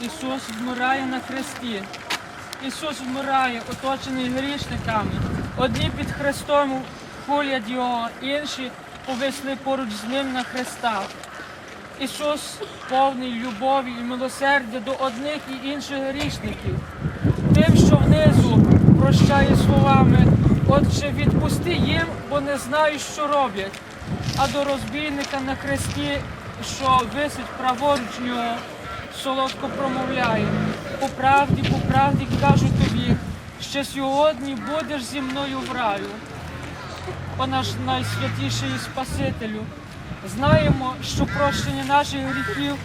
Ісус вмирає на хресті. Ісус вмирає, оточений грішниками. Одні під хрестом хулять його, інші повисли поруч з ним на хрестах. Ісус повний любові і милосердя до одних і інших грішників. Тим, що внизу прощає словами, Отче, відпусти їм, бо не знають, що роблять. А до розбійника на хресті, що висить праворуч нього, солодко промовляє. По правді, по правді кажу тобі, що сьогодні будеш зі мною в раю. О наш найсвятіший Спасителю, знаємо, що прощення наших гріхів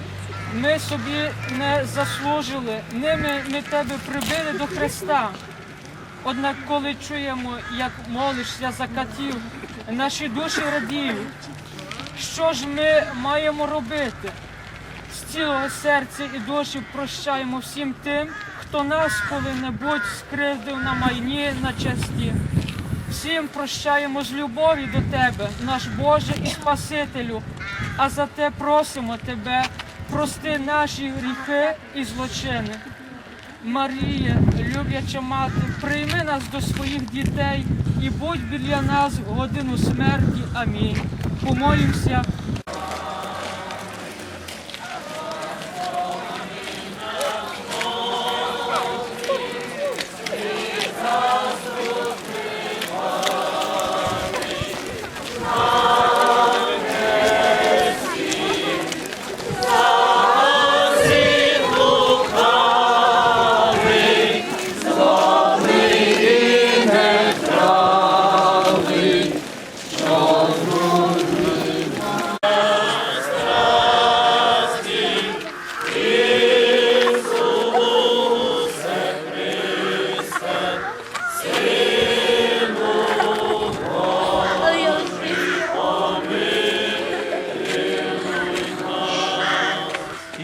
ми собі не заслужили, ними ми тебе прибили до Христа. Однак, коли чуємо, як молишся за катів, наші душі радіють. Що ж ми маємо робити? Цілого серця і душі прощаємо всім тим, хто нас коли-небудь скривдив на майні на часті. Всім прощаємо з любові до Тебе, наш Боже і Спасителю, а за те просимо Тебе, прости наші гріхи і злочини. Марія, любляча мати, прийми нас до своїх дітей і будь біля нас в годину смерті. Амінь. Помолімося.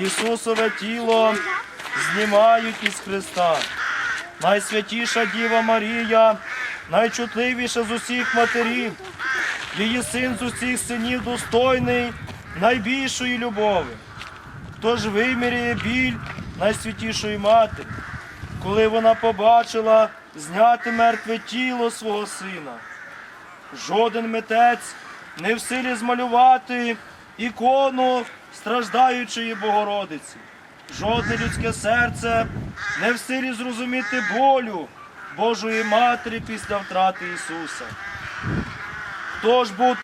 Ісусове тіло знімають із Христа. Найсвятіша Діва Марія, найчутливіша з усіх матерів, її син з усіх синів достойний найбільшої любові. Хто ж виміряє біль найсвятішої матері, коли вона побачила зняти мертве тіло свого сина? Жоден митець не в силі змалювати ікону страждаючої Богородиці. Жодне людське серце не в силі зрозуміти болю Божої Матері після втрати Ісуса. Хто ж був